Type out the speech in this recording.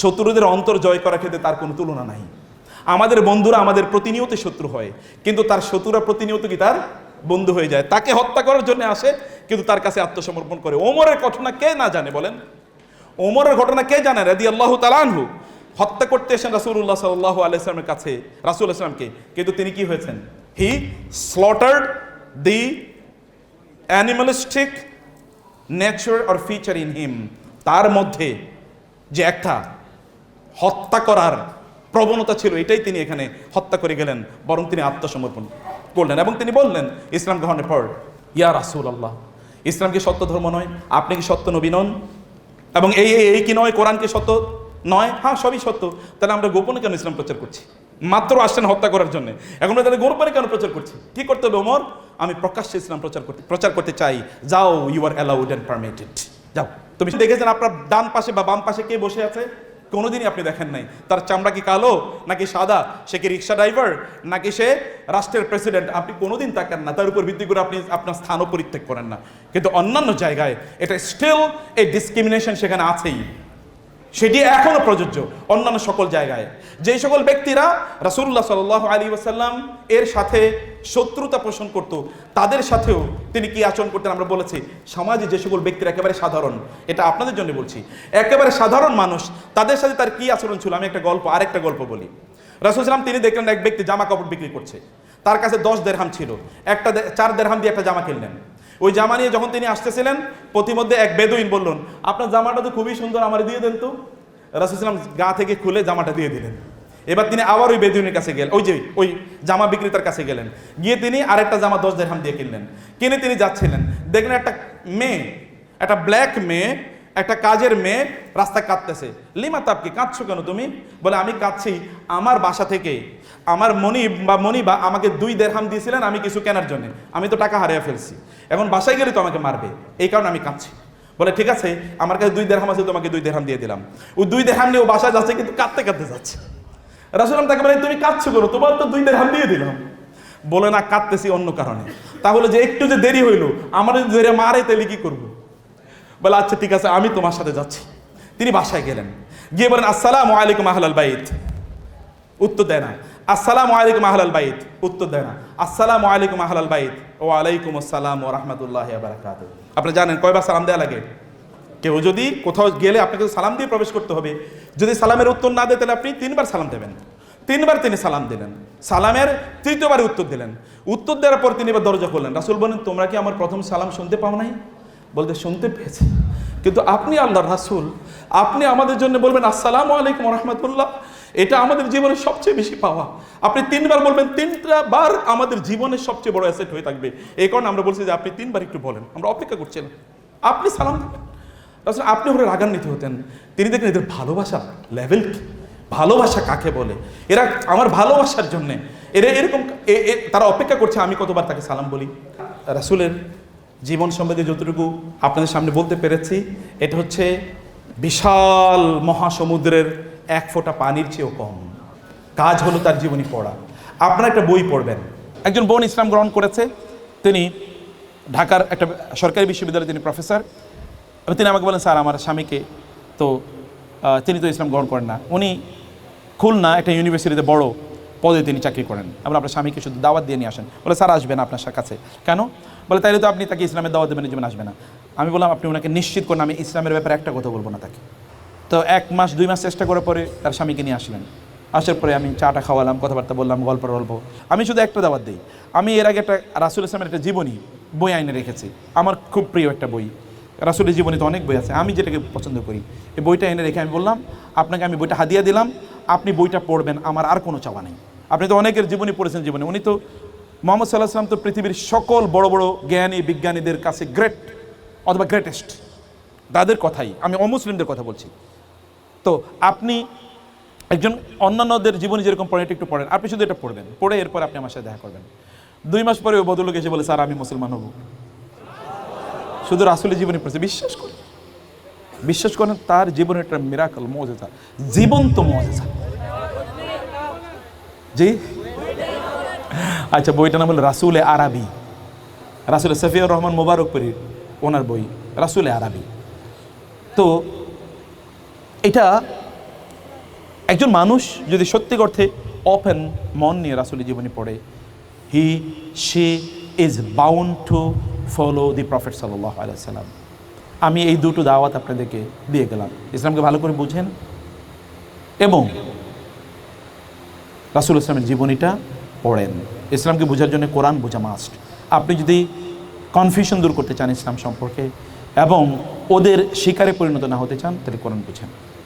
শত্রুদের অন্তর জয় করার ক্ষেত্রে তার কোনো তুলনা নাই। আমাদের বন্ধুরা আমাদের প্রতিনিয়ত শত্রু হয়, কিন্তু তার শত্রুরা প্রতিনিয়ত কি তার বন্ধু হয়ে যায়। তাকে হত্যা করার জন্য আসে, কিন্তু তার কাছে আত্মসমর্পণ করে। ওমরের ঘটনা কে না জানে বলেন? ওমরের ঘটনা কে জানে? রাদি আল্লাহ তালানহু হত্যা করতে এসেন রাসুল্লাহ সাল্লাহ আলাইসলামের কাছে, রাসুল ইসলামকে কিন্তু তিনি কি হয়েছেন? He slaughtered the animalistic nature or feature in him তার মধ্যে যে একটা হত্যা করার প্রবণতা ছিল, এটাই তিনি এখানে হত্যা করে গেলেন, বরং তিনি আত্মসমর্পণ করলেন এবং তিনি বললেন, ইসলাম গ্রহণের পর, ইয়া রাসুল আল্লাহ ইসলাম কি সত্য ধর্ম নয়? আপনি কি সত্য নবী নন? এবং এই এই কি নয়? কোরআন কি সত্য নয়? হ্যাঁ সবই সত্য। তাহলে আমরা গোপনে কেন ইসলাম প্রচার করছি? মাত্র আসছেন হত্যা করার জন্য। এখন আমরা তাহলে গোপনে কেন প্রচার করছি? কি করতে হবে, ওমর? আমি প্রকাশ্যে ইসলাম প্রচার করতে প্রচার করতে চাই। যাও you are allowed and permitted যাও। তুমি দেখেছেন আপনার ডান পাশে বা বাম পাশে কে বসে আছে? কোনোদিনই আপনি দেখেন নাই। তার চামড়া কি কালো, নাকি সাদা? সে কি রিক্সা ড্রাইভার, নাকি সে রাষ্ট্রের প্রেসিডেন্ট? আপনি কোনোদিন তাকান না। তার উপর ভিত্তি করে আপনি আপনার স্থানও পরিত্যাগ করেন না। কিন্তু অন্যান্য জায়গায় এটা স্টিল এই ডিসক্রিমিনেশন সেখানে আছেই। সেটি এখনও প্রযোজ্য অন্যান্য সকল জায়গায়। যেই সকল ব্যক্তিরা রাসূলুল্লাহ সাল্লাহ আলী ওয়াসাল্লাম এর সাথে শত্রুতা পোষণ করত, তাদের সাথেও তিনি কি আচরণ করতেন আমরা বলেছি, সমাজে যে সকল ব্যক্তিরা একেবারে সাধারণ, এটা আপনাদের জন্য বলছি, একেবারে সাধারণ মানুষ, তাদের সাথে তার কি আচরণ ছিল? আমি একটা গল্প, আরেকটা গল্প বলি। রাসূল সাল্লাম তিনি দেখলেন এক ব্যক্তি জামা কাপড় বিক্রি করছে, তার কাছে দশ দেড়হাম ছিল, একটা চার দেড়হাম দিয়ে একটা জামা কিনলেন। ওই জামা নিয়ে যখন তিনি আসতেছিলেন প্রতিমধ্যে এক বেদুইন বললেন, আপনার জামাটা তো খুবই সুন্দর, আমার দিয়ে দেন তো। রাসুলাম গা থেকে খুলে জামাটা দিয়ে দিলেন। এবার তিনি আবার ওই বেদুইনের কাছে গেলেন, ওই যে, ওই জামা বিক্রেতার কাছে গেলেন। গিয়ে তিনি আরেকটা জামা দশ দেড়হাম দিয়ে কিনলেন। কিনে তিনি যাচ্ছিলেন। দেখলেন একটা মেয়ে, একটা ব্ল্যাক মেয়ে, একটা কাজের মেয়ে রাস্তায় কাঁদতেছে। লিমা তাপকি, কাঁদছো কেন তুমি? বলে, আমি কাঁদছি, আমার বাসা থেকে আমার মনি বা মনি বা আমাকে দুই দেড়হাম দিয়েছিলেন আমি কিছু কেনার জন্য। আমি তো টাকা হারিয়ে ফেলছি। এখন বাসায় গেলে তো আমাকে মারবে। এই কারণে আমি কাঁদছি। বলে, ঠিক আছে, আমার কাছে দুই দেড়হাম আছে, তোমাকে দুই দেড়হাম দিয়ে দিলাম। ও দুই দেড়হাম নিয়ে ও বাসায় যাচ্ছে, কিন্তু কাঁদতে কাঁদতে যাচ্ছে। রাসুলাম তাকে বলে, তুমি কাঁদছো করো তোমার তো দুই দেড়হাম দিয়ে দিলাম। বলে, না, কাঁদতেছি অন্য কারণে। তাহলে যে একটু যে দেরি হইল, আমার যদি ধরে মারে, তাহলে কি করব? বলে আচ্ছা ঠিক আছে, আমি তোমার সাথে যাচ্ছি। তিনি বাসায় গেলেন। গিয়ে বলেন, আসসালামু আলাইকুম, আহলাল বাইত। উত্তর দেয় না। আসসালামু আলাইকুম আহলাল বাইত। উত্তর দেয় না। আসসালামু আলাইকুম আহলাল বাইত। ও আলাইকুম আসসালাম ও রহমতুল্লাহ বারাকাত আপনি জানেন কয়বার সালাম দেওয়া লাগে? কেউ যদি কোথাও গেলে আপনাকে সালাম দিয়ে প্রবেশ করতে হবে, যদি সালামের উত্তর না দেয় তাহলে আপনি তিনবার সালাম দেবেন। তিনবার তিনি সালাম দিলেন। সালামের তৃতীয়বারে উত্তর দিলেন। উত্তর দেওয়ার পর তিনি এবার দরজা করলেন রাসুল বলেন, তোমরা কি আমার প্রথম সালাম শুনতে পাও নাই? বলতে, শুনতে পেয়েছি। কিন্তু আপনি আল্লাহ রাসুল, আপনি আমাদের জন্য বলবেন, আসসালামু আলাইকুম রহমতুল্লাহ। এটা আমাদের জীবনের সবচেয়ে বেশি পাওয়া। আপনি তিনবার বলবেন তিনটা বার আমাদের জীবনের সবচেয়ে বড় অ্যাসেট হয়ে থাকবে। এই কারণে আমরা বলছি যে আপনি তিনবার একটু বলেন, আমরা অপেক্ষা করছিলাম আপনি সালাম দেবেন। আপনি ওরা রাগান্বিত হতেন। তিনি দেখেন এদের ভালোবাসা লেভেল কি? ভালোবাসা কাকে বলে? এরা আমার ভালোবাসার জন্যে। এরা এরকম তারা অপেক্ষা করছে, আমি কতবার তাকে সালাম বলি? রাসুলের জীবন সম্বন্ধে যতটুকু আপনাদের সামনে বলতে পেরেছি, এটা হচ্ছে বিশাল মহাসমুদ্রের এক ফোঁটা পানির চেয়েও কম। কাজ হলো তার জীবনী পড়া। আপনারা একটা বই পড়বেন। একজন বোন ইসলাম গ্রহণ করেছে। তিনি ঢাকার একটা সরকারি বিশ্ববিদ্যালয়ে তিনি প্রফেসর। তিনি আমাকে বলেন, স্যার, আমার স্বামীকে তো তিনি তো ইসলাম গ্রহণ করেন না। উনি খুলনা একটা ইউনিভার্সিটিতে বড় পদে তিনি চাকরি করেন। এবং আপনার স্বামীকে শুধু দাওয়াত দিয়ে নিয়ে আসেন। বলে, স্যার আসবেন আপনার কাছে। কেন? বলে, তাইলে তো আপনি তাকে ইসলামের দাওয়াত দেবেন জীবন আসবে না। আমি বললাম, আপনি ওনাকে নিশ্চিত করেন, আমি ইসলামের ব্যাপারে একটা কথা বলব না তাকে। তো এক মাস, দুই মাস চেষ্টা করার পরে তার স্বামীকে নিয়ে আসলেন আসার পরে আমি চাটা খাওয়ালাম, কথাবার্তা বললাম গল্প গল্প আমি শুধু একটা দাওয়াত দিই। আমি এর আগে একটা রাসুল ইসলামের একটা জীবনী, বই আইনে রেখেছি। আমার খুব প্রিয় একটা বই। রাসুলের জীবনে তো অনেক বই আছে। আমি যেটাকে পছন্দ করি। এই বইটা এনে রেখে আমি বললাম, আপনাকে আমি বইটা হাদিয়া দিলাম। আপনি বইটা পড়বেন। আমার আর কোনো চাওয়া নেই। আপনি তো অনেকের জীবনী পড়েছেন জীবনে। উনি তো মোহাম্মদ সাল্লাহ সাল্লাম তো পৃথিবীর সকল বড় বড় জ্ঞানী, বিজ্ঞানীদের কাছে গ্রেট অথবা গ্রেটেস্ট তাদের কথাই। আমি অমুসলিমদের কথা বলছি। তো আপনি একজন অন্যান্যদের জীবনে যেরকম পড়েন, এটা একটু পড়েন। আপনি শুধু এটা পড়বেন। পড়ে এরপর আপনি আমার সাথে দেখা করবেন। দুই মাস পরে ও বদলোক, এসে বলে, স্যার, আমি মুসলমান হব। শুধু রাসুলের জীবনে পড়েছে। বিশ্বাস করেন। বিশ্বাস করেন, তার জীবনে একটা মিরাকল মজেজা জীবন্ত মজেজা জি? আচ্ছা বইটার নাম হলো রাসুলে আরবি। রাসুল সফিউর রহমান মোবারক মোবারকপুরীর ওনার বই, রাসুলে আরবি। তো এটা একজন মানুষ যদি সত্যি অর্থে অপেন মন নিয়ে রাসুলের জীবনী পড়ে he say is bound to follow the prophet সাল্লাহ আলাইসাল্লাম আমি এই দুটো দাওয়াত আপনাদেরকে দিয়ে গেলাম। ইসলামকে ভালো করে বুঝেন। এবং রাসুল ইসলামের জীবনীটা পড়েন। ইসলামকে বোঝার জন্য কোরআন বোঝা মাস্ট আপনি যদি কনফিউশন দূর করতে চান ইসলাম সম্পর্কে এবং ওদের শিকারে পরিণত না হতে চান, তাহলে কোরআন বুঝেন।